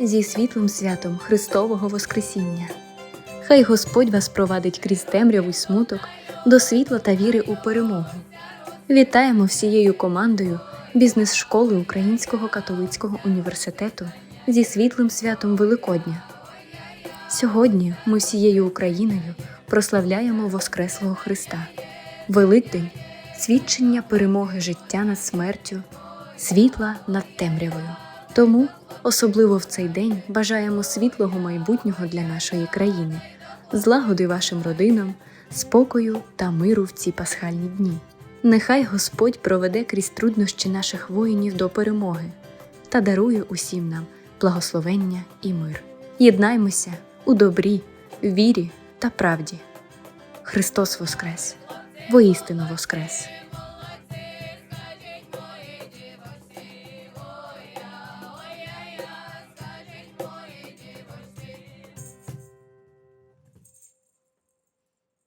зі світлим святом Христового Воскресіння. Хай Господь вас провадить крізь темряву й смуток до світла та віри у перемогу. Вітаємо всією командою бізнес-школи Українського католицького університету зі світлим святом Великодня. Сьогодні ми всією Україною прославляємо Воскреслого Христа. Великдень свідчення перемоги життя над смертю, світла над темрявою. Тому, особливо в цей день, бажаємо світлого майбутнього для нашої країни, злагоди вашим родинам, спокою та миру в ці пасхальні дні. Нехай Господь проведе крізь труднощі наших воїнів до перемоги та дарує усім нам благословення і мир. Єднаймося у добрі, вірі та правді. Христос Воскрес! Воістину Воскрес!